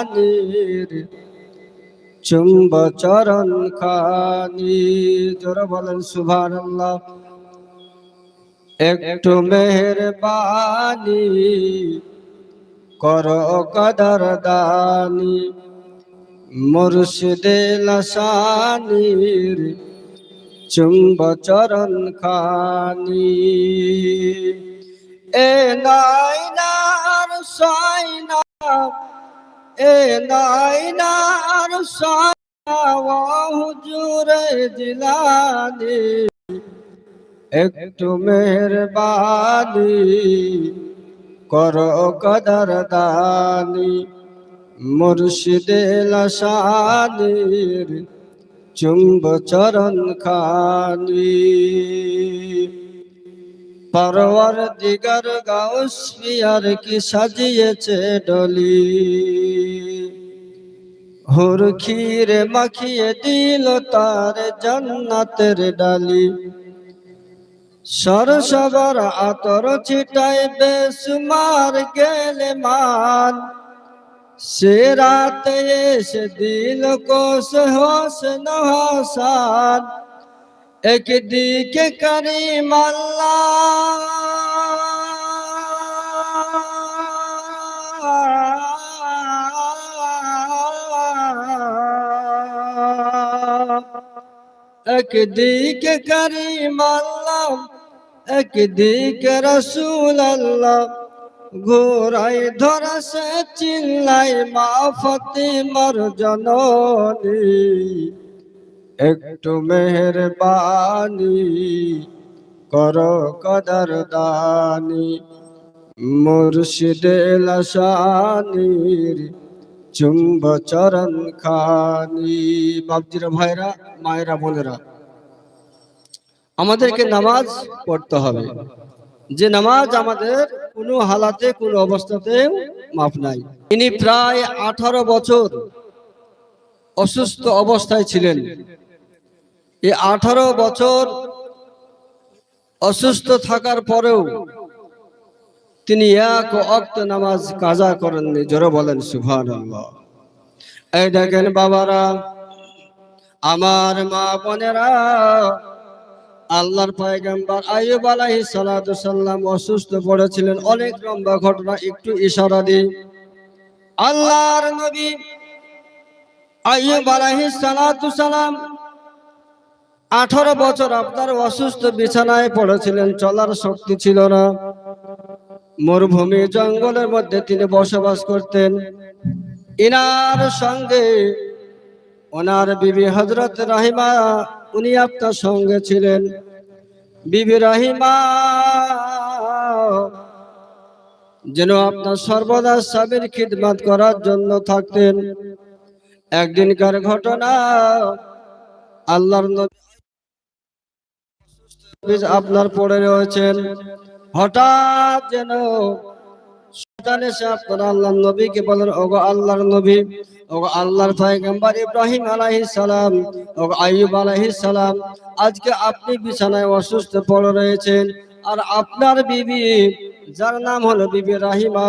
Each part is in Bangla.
শানির চুম্ব চরণ খানি জোর বলেন সুভান একটু মেহরবানি কর কদর দানি মুর্শিদে লসানির চুম্ব চরণ খানি। এ নাইনার সাইনা নাইনার হুজুরে জিলানি। একটু মেহরবানি করো কদর দানি মুর্শিদে লসানির চুম্ব চরণ খানি। পরওয়ার দিগর গাউস পিয়ার কি সাজিয়েছে ডলি। হুর ক্ষীরে মাখিয়ে দিল তার জান্নাতের ডালি। সরসবর আতর ছিটায় বেসুমার গেলে মান। সে রাতে এসে দিল কোষ হোস নহাসান একদিকে করিম একদিকে করিম একদিকে রসুল আল্লাহ ঘোরাই ধরসে চিল্লাই মা ফতিমার জননী। একটু মেহরবানি কর কদর দানি মুর্শিদে লসানির চুম্ব চরণ খানি। বাবজিরা ভাইরা মায়েরা বোনেরা আমাদেরকে নামাজ পড়তে হবে। যে নামাজ আমাদের কোনো হালাতে কোনো অবস্থাতে মাফ নাই। তিনি প্রায় আঠারো বছর অসুস্থ অবস্থায় ছিলেন। এই আঠারো বছর অসুস্থ থাকার পরেও তিনি এক অক্ত নামাজ কাজা করেননি। জোরে বলেন সুভান এই দেখেন বাবারা, আমার মা বোনেরা, আল্লাহর পায়গাম্বার আইয়ুব আলাইহিস সালাতু সাল্লাম অসুস্থ পড়েছিলেন। অনেক লম্বা ঘটনা, একটু ইশারা দিই। আল্লাহর নবী আইয়ুব আলাইহিস সালাতু সালাম আঠারো বছর আপনার অসুস্থ বিছানায় পড়েছিলেন, চলার শক্তি ছিল না। মরুভূমি জঙ্গলের মধ্যে তিনি বসবাস করতেন। ইনার সঙ্গে ওনার বিবি হজরত রাহিমা, উনি আপনার সঙ্গে ছিলেন। বিবি রাহিমা যেন আপনার সর্বদা স্বামীর খিদমাত করার জন্য থাকতেন। একদিনকার ঘটনা আল্লাহর নবী আপনার পড়ে রয়েছেন। হঠাৎ যেন নবীকে বলেন, ওগো আল্লাহর নবী, ওগো আল্লাহর সালাম সালাম, আজকে আপনি বিছানায় অসুস্থ পড়ে রয়েছেন আর আপনার বিবি, যার নাম হলো বিবি রাহিমা,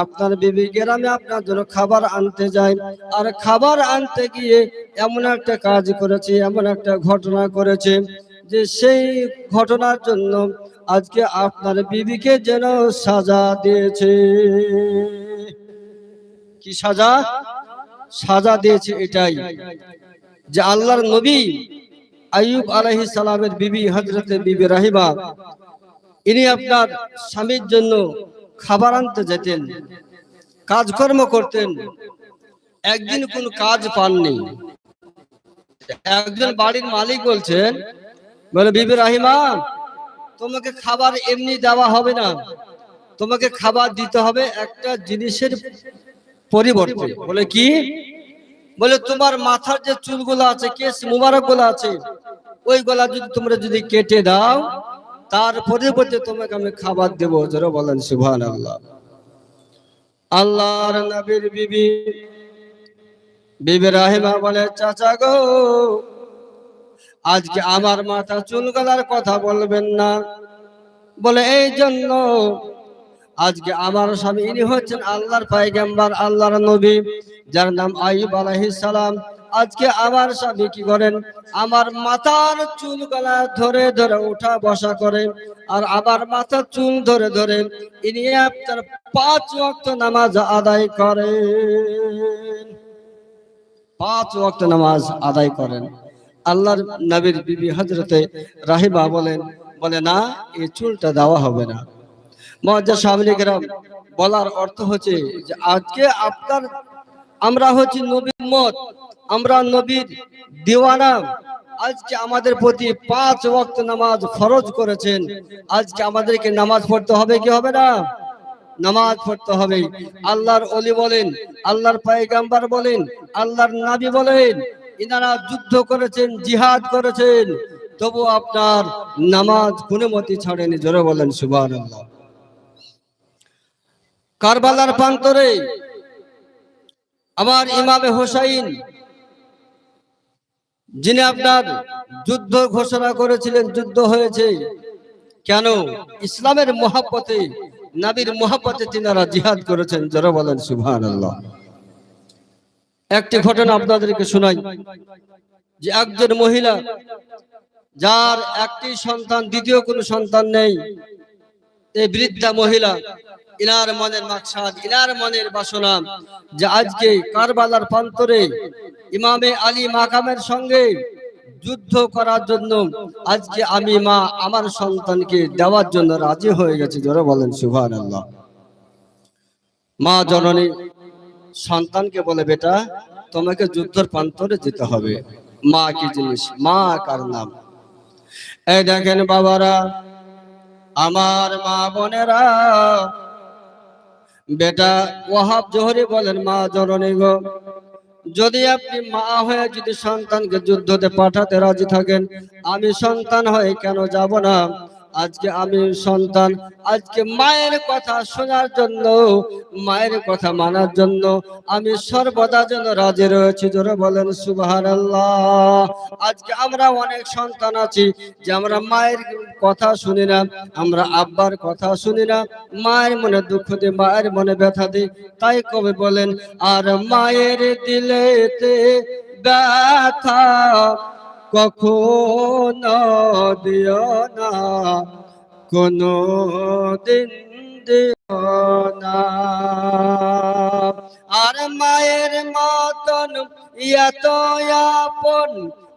আপনার বিবি গ্রামে আপনার জন্য খাবার আনতে যায় আর খাবার আনতে গিয়ে এমন একটা কাজ করেছে, এমন একটা ঘটনা করেছে যে সেই ঘটনার জন্য আজকে আপনার বিবিকে যেন সাজা দিয়েছে। কি সাজা? সাজা দিয়েছে এটাই। যে আল্লাহর নবী আইয়ুব আলাইহিস সালামের বিবি হজরতে বিবি রাহিবা ইনি আপনার স্বামীর জন্য খাবার আনতে যেতেন, কাজকর্ম করতেন। একদিন কোন কাজ পাননি। একজন বাড়ির মালিক বলছেন বলে, বিবি রাহিমা তোমাকে খাবার এমনি দেওয়া হবে না। তোমাকে খাবার দিতে হবে একটা জিনিসের পরিবর্তে। বলে, কি? বলে, তোমার মাথার যে চুলগুলো আছে কেস মুবারকগুলো আছে ওই গলা যদি তোমরা যদি কেটে দাও, তার পরিবর্তে তোমাকে আমি খাবার দেবো। যারা বলেন সুভান আল্লাহ আল্লাহর নবীর বিবি বিবি রাহিমা বলে, চাচা গো আজকে আমার মাথা চুল গলার কথা বলবেন না। বলে এই জন্য আজকে আমার স্বামী ইনি হচ্ছেন আল্লাহর পাইগাম্বার আল্লাহর নবী যার নাম আইব আলাইহিস সালাম। আজকে আমার স্বামী কি করেন? আমার মাথার চুল গলা ধরে ধরে উঠা বসা করে আর আমার মাথার চুল ধরে ধরে ইনি আপনার পাঁচ ওয়াক্ত নামাজ আদায় করেন। পাঁচ ওয়াক্ত নামাজ আদায় করেন। আল্লাহর নবীর বিবি হজরতে রাহিবা বলেন, বলে, না, এই চুলটা দেওয়া হবে না। মহাজা সামরিকরা বলার অর্থ হচ্ছে যে আজকে আপনার, আমরা হচ্ছি নবীর মত আমরা নবীর দিওয়ানা। আজকে আমাদের প্রতি পাঁচ ওয়াক্ত নামাজ ফরজ করেছেন। আজকে আমাদেরকে নামাজ পড়তে হবে কি হবে না? নামাজ পড়তে হবে। আল্লাহর অলি বলেন, আল্লাহর পায়গাম্বার বলেন, আল্লাহর নাবি বলেন ইনারা যুদ্ধ করেছেন, জিহাদ করেছেন, তবু আপনার নামাজ গুণমতি ছাড়েনি, জোরে বলেন সুবাহ কারবালার প্রান্তরে আমার ইমামে হোসাইন, যিনি আপনার যুদ্ধ ঘোষণা করেছিলেন, যুদ্ধ হয়েছে, কেন ইসলামের মহাপতে নাবির মহাপতে তিনারা জিহাদ করেছেন যারা বলেন সুভান আল্লাহ একটি ঘটনা আপনাদেরকে শোনাই। যে একজন মহিলা, যার একটি সন্তান, দ্বিতীয় কোনো সন্তান নেই এই বৃদ্ধা মহিলা, ইনার মনের মাকসাদ, ইনার মনের বাসনা, যে আজকে কারবালার প্রান্তরে ইমামে আলী মাকামের সঙ্গে যুদ্ধ করার জন্য আজকে আমি মা আমার সন্তানকে দেওয়ার জন্য রাজি হয়ে গেছে। যারা বলেন সুভান আল্লাহ মা জননী সন্তানকে বলে, বেটা, তোমাকে যুদ্ধের প্রান্তরে যেতে হবে। মা কি জিনিস? মা কার নাম? এই দেখেন বাবারা, আমার মা বোনেরা, বেটা ওয়াহাব জোহরি বলেন, মা জননী গো, যদি আপনি মা হয়ে যদি সন্তানকে যুদ্ধতে পাঠাতে রাজি থাকেন, আমি সন্তান হয়ে কেন যাব না? আজকে আমি সন্তান, আজকে মায়ের কথা শোনার জন্য, মায়ের কথা মানার জন্য আমি সর্বদা যেন রাজি রয়েছি। জোরে বলেন সুবাহান আজকে আমরা অনেক সন্তান আছি যে আমরা মায়ের কথা শুনি না, আমরা আব্বার কথা শুনি না, মায়ের মনে দুঃখ দিই, মায়ের মনে ব্যথা দিই। তাই কবে বলেন, আর মায়ের দিলেতে ব্যথা কখনো দিও না কোনো দিন দিও না। আর মায়ের মতন এত আপন,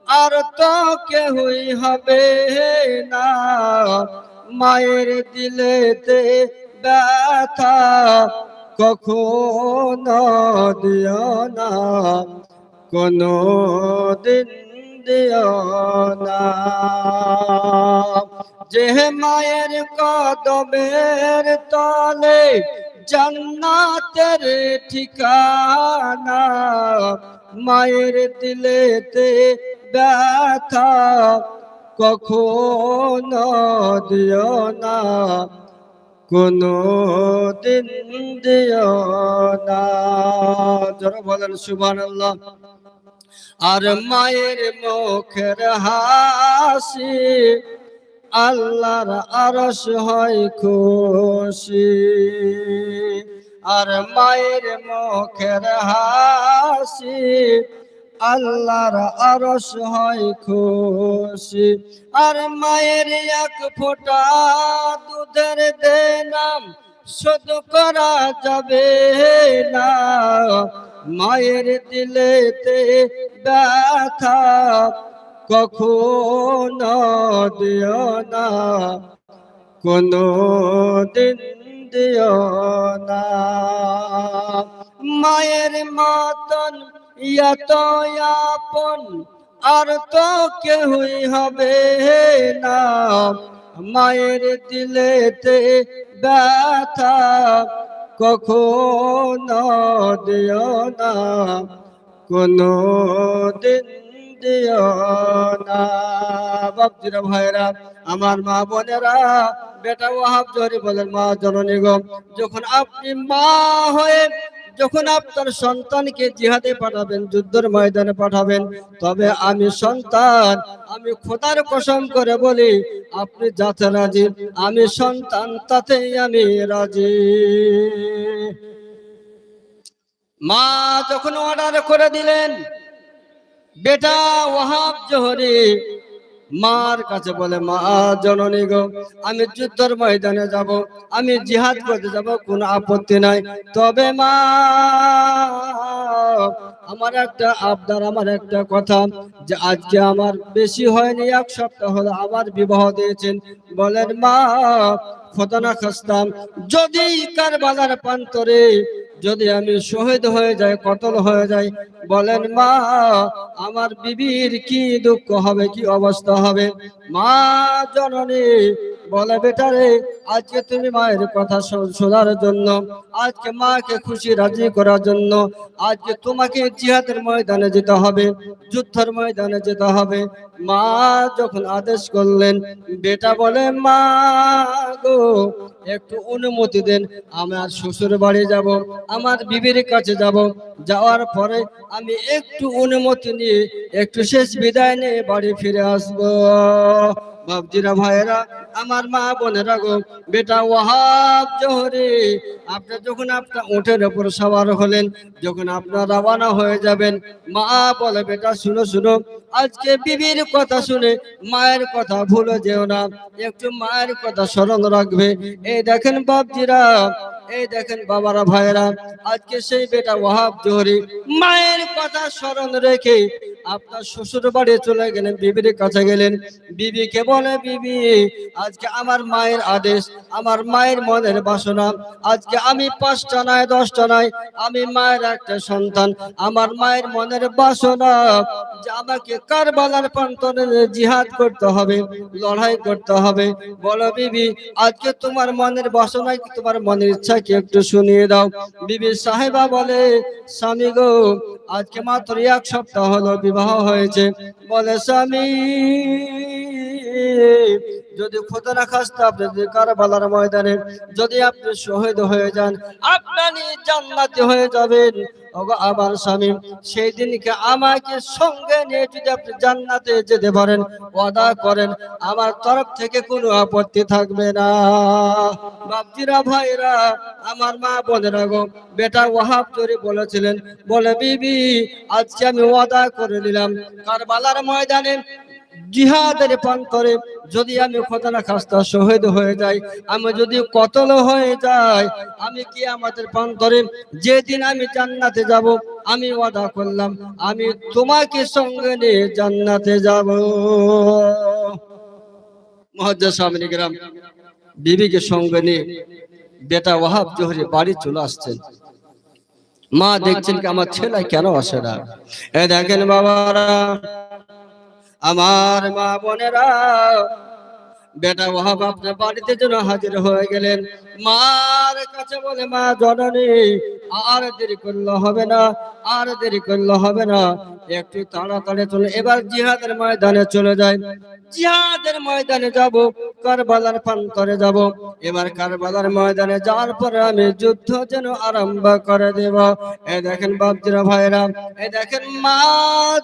আর তো কেহই হবে না। মায়ের দিলেতে ব্যথা কখনো দিও না কোনো দিন না। যে মায়ের কদমের তলে জান্নাতের ঠিকানা, মায়ের দিলেতে ব্যথা কখনো দিও না। কোনো দিন দিও না। যারা বলেন সুবান আল্লাহ আর মায়ের মুখের হাসি, আল্লাহর আরস হয় খুশি। আর মায়ের মুখের হাসি, আল্লাহর আরস হয় খুশি। আর মায়ের এক ফোঁটা দুধের দেনাম শোধ করা যাবে না। মায়ের দিলেতে ব্যথা কখনো দিও না কোনো দিন দিও না। মায়ের মতন এত আপন, আর তো কেহই হবে না। মায়ের দিলেতে ব্যথা কখনো দিও না, কোনো দিন দিও না। ভাইরা, আমার মা বোনেরা, বেটা ওয়াহাব জহরি বলেন, মা জননী গো, যখন আপনি মা হয়ে, যখন আপনার সন্তানকে জিহাদে পাঠাবেন, যুদ্ধের ময়দানে পাঠাবেন, তবে আমি সন্তান, আমি খোদার কসম করে বলি আপনি যাতে রাজি, আমি সন্তান তাতে আমি রাজি। মা যখন অর্ডার করে দিলেন, বেটা ওয়াহাব জোহরি মার কাছে বলে, মা, জননী গো, আমি যুদ্ধের ময়দানে যাব, আমি জিহাদ করতে যাব, কোনো আপত্তি নাই। তবে মা, আমার একটা আবদার, আমার একটা কথা যে আজকে আমার বেশি হয়নি, এক সপ্তাহ হলো আবার বিবাহ দিয়েছেন। বলেন, মা খোদনা খাস্তাম যদি কারবালার প্রান্তরে যদি আমি শহীদ হয়ে যাই, কতল হয়ে যাই, বলেন মা, আমার বিবির কি দুঃখ হবে, কি অবস্থা হবে? মা জননী, বলে বেটারে, আজকে তুমি মায়ের কথা শোনার জন্য, আজকে মাকে খুশি রাজি করার জন্য, আজকে তোমাকে জিহাদের ময়দানে যেতে হবে, যুদ্ধের ময়দানে যেতে হবে। মা যখন আদেশ করলেন, বেটা বলে, মা গো, একটু অনুমতি দেন আমার শ্বশুর বাড়ি যাব। আমার বিবির কাছে যাব। যাওয়ার পরে আমি একটু অনুমতি নিয়ে, একটু শেষ বিদায় নিয়ে বাড়ি ফিরে আসব। বাবজিরা ভাইরা আমার মা বোনেরা গো, বেটা ওয়াহাব জহরি, আপনি যখন আপনার উঠের উপর সবার হলেন, যখন আপনার রওনা হয়ে যাবেন, মা বলে, বেটা, শুনো শুনো, আজকে বিবির কথা শুনে মায়ের কথা ভুলে যেও না, একটু মায়ের কথা স্মরণ রাখবে। এই দেখেন বাবজিরা এই দেখেন বাবারা ভাইরা আজকে সেই বেটা ওয়াহাব জোহরি মায়ের কথা স্মরণ রেখে আপনার শ্বশুর বাড়ি চলে গেলেন, বিবির কাছে গেলেন। বিবিকে বলে, বিবি, আজকে আমার মায়ের আদেশ, আমার মায়ের মনের বাসনা। আজকে আমি পাঁচটা নয় দশটা নয় আমি মায়ের একটা সন্তান, আমার মায়ের মনের বাসনা যে আমাকে কারবালার প্রান্তরে জিহাদ করতে হবে, লড়াই করতে হবে। বলো, বিবি, আজকে তোমার মনের বাসনা কি? তোমার মনের ইচ্ছা কি একটু শুনিয়ে দাও। বিবি সাহেবা বলে, স্বামী গো, আজকে মাত্র এক সপ্তাহ হলো বিবাহ হয়েছে। বলে, স্বামী, যদি খোদা না খাস্তা আপনি যদি কারবালার ময়দানে যদি আপনি শহীদ হয়ে যান, আপনি জান্নাতি হয়ে যাবেন। আমার স্বামী, সেই দিনকে আমাকে সঙ্গে নিয়ে যদি আপনি জান্নাতে যেতে পারেন, ওয়াদা করেন, আমার তরফ থেকে কোনো আপত্তি থাকবে না। বাপজিরা ভাইরা, আমার মা বোনেরা গো, বেটা ওয়াহাব তৈরি বলেছিলেন, বলে, বিবি, আজকে আমি ওয়াদা করে নিলাম, কারবালার ময়দানে জিহাদের পান করে যদি আমি খোদনা খাস্তা শহীদ হয়ে যাই, আমি যদি কতল হয়ে যাই, আমি কি আমাদের প্রান্তরে যেদিন আমি জান্নাতে যাব, আমি ওয়াদা করলাম, আমি তোমাকে সঙ্গে নিয়ে জান্নাতে যাব। মহাজ্জা স্বামী গ্রাম বিবিকে সঙ্গে নিয়ে বেটা ওয়াহাব জোহরি বাড়ি চলে আসছেন। মা দেখছেন কি আমার ছেলে কেন আসে না? এ দেখেন বাবারা আমার মা বোনেরা বেটা ওয়াহাব আপনার বাড়িতে যেন হাজির হয়ে গেলেন। মার কাছে বলে, মা, জননী, আর দেরি করলে হবে না, আর দেরি করলে হবে না। একটু তাড়াতাড়ি চলে, এবার জিহাদের ময়দানে চলে যায় জিহাদের ময়দানে যাব, কারবালার প্রান্তরে যাব। এবার কারবালার ময়দানে যাওয়ার পরে আমি যুদ্ধ যেন আরম্ভ করে দেব। এ দেখেন বাবজিরা ভাইরা এ দেখেন মা,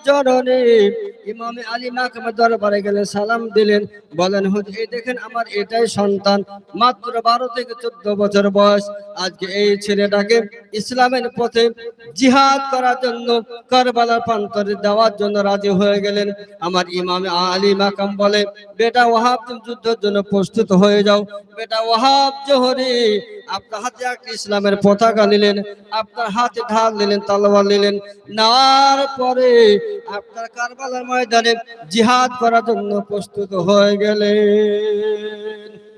জননী, ইমামে আলী মাকামে দরবারে গেলে সালাম দিলেন। বলেন, হুজুর দেখেন আমার এটাই সন্তান, মাত্র বারো থেকে চোদ্দ বছর বয়স। আজকে এই ছেলেটাকে ইসলামের পথে জিহাদ করার জন্য কারবালার প্রান্তরে দেওয়ার জন্য রাজি হয়ে গেলেন। আমার ইমামে আলী মাকাম বলে, বেটা ওয়াহাব, তুমি যুদ্ধের জন্য প্রস্তুত হয়ে যাও। বেটা ওয়াহাব জোহরি, আপনার হাতে একটা ইসলামের পতাকা নিলেন, আপনার হাতে ঢাল নিলেন, তলোয়ার নিলেন। নেওয়ার পরে আপনার কারবালার ময়দানে জিহাদ করার জন্য প্রস্তুত হয়ে গেলেন। again.